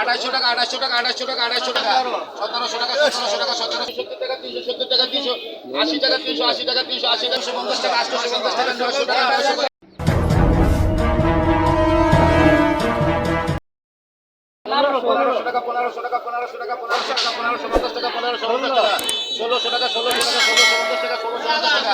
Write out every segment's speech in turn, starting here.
আড়াইশো টাকা আড়াইশো টাকা আড়াইশো টাকা আড়াইশো টাকা। সতেরোশো টাকা সতেরোশো টাকা, সতেরোশো সত্তর টাকা, তিনশো, সত্তর টাকা, তিনশো, আশি টাকা, তিনশো, আশি টাকা, তিনশো, আশি টাকা পঞ্চাশ পঞ্চাশ টাকা, নয়শো টাকা পনেরোশো টাকা পনেরোশো টাকা পনেরোশো টাকা পনেরোশো টাকা, পনেরোশো পঞ্চাশ টাকা, পনেরোশো পঞ্চাশ টাকা, ষোলোশো টাকা ষোলোশো টাকা, ষোলোশো পঞ্চাশ ষোলোশো পঞ্চাশ টাকা,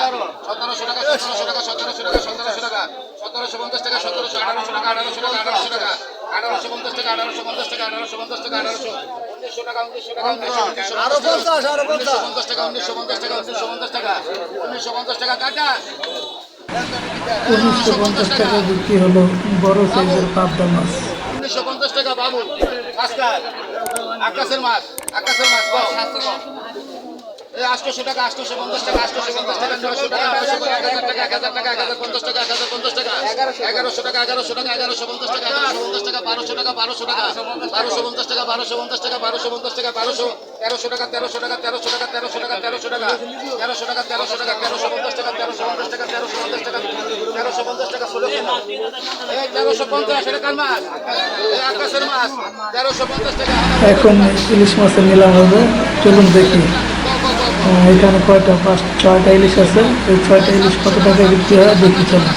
সতেরোশো টাকা সতেরোশো টাকা সতেরোশো টাকা সতেরোশো টাকা, সতেরোশো পঞ্চাশ টাকা, সতেরোশো, আঠারোশো টাকা আঠারোশো টাকা আঠারোশো টাকা আঠারোশো পঞ্চাশ টাকা আঠারোশো পঞ্চাশ টাকা আঠারোশো পঞ্চাশ টাকা আঠারোশো উনিশশো টাকা উনিশশো টাকা উনিশশো পঞ্চাশ টাকা উনিশশো পঞ্চাশ টাকা উনিশশো পঞ্চাশ টাকা উনিশশো পঞ্চাশ টাকা কাটা। উনিশশো পঞ্চাশ টাকা বিক্রি হলো বড় সাইজের পাবদা মাছ। উনিশশো পঞ্চাশ টাকা বাবু আকাশের মাছ আকাশের মাছ বাবু এই আটশোশো টাকা আটশোশো পঞ্চাশ টাকা আটশোশো পঞ্চাশ টাকা নয়শো টাকা টাকা এক হাজার টাকা এক হাজার টাকা এক হাজার পঞ্চাশ টাকা এক হাজার পঞ্চাশ টাকা এগারোশো টাকা এগারোশো টাকা এগারোশো পঞ্চাশ টাকা এগারোশো পঞ্চাশ টাকা বারোশো টাকা বারোশো টাকা বারোশো পঞ্চাশ টাকা বারোশো পঞ্চাশ টাকা বারোশো পঞ্চাশ টাকা বারোশো তেরোশো টাকা তেরোশো টাকা তেরোশো টাকা তেরোশো টাকা তেরোশো টাকা তেরোশো টাকা তেরোশো টাকা তেরোশো পঞ্চাশ টাকা তেরোশো পঞ্চাশ টাকা তেরোশো পঞ্চাশ টাকা তেরোশো পঞ্চাশ টাকা ষোলোশো এই তেরোশো পঞ্চাশ এটা কার মাছ এই আকাশের মাছ তেরোশো পঞ্চাশ টাকা এখন ইলিশ মাছের নিলাম হবে চলুন দেখি এখানে কয়টা পাঁচ ছয়টা ইলিশ আছে এই ছয়টা ইলিশ কত টাকা বিক্রি হয় দেখি চলো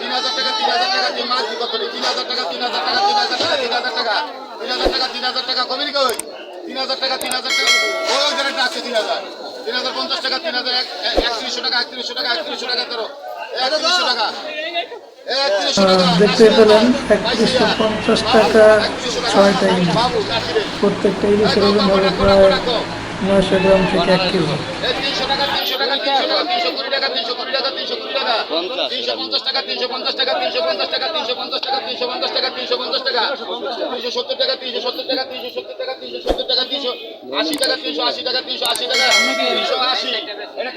তিন হাজার টাকা তিন হাজার টাকা কমে কই তিন হাজার টাকা তিন হাজার টাকা তিন হাজার তিন হাজার পঞ্চাশ টাকা তিন হাজার একত্রিশশো টাকা একত্রিশশো টাকা একত্রিশশো টাকা টাকা একত্রিশশো টাকা টাকা পেলেন টাকা পঞ্চাশ টাকা ছয়টা ইলিশ টাকা ইলিশের ওজন টাকা প্রায় নয়শো টাকা থেকে এক টাকা তিনশো সত্তর টাকা তিনশো সত্তর টাকা তিনশো সত্তর টাকা তিনশো সত্তর টাকা তিনশো সত্তর টাকা তিনশো সত্তর টাকা আশি টাকা তিনশো আশি টাকা তিনশো আশি টাকা তিনশো আশি। এটা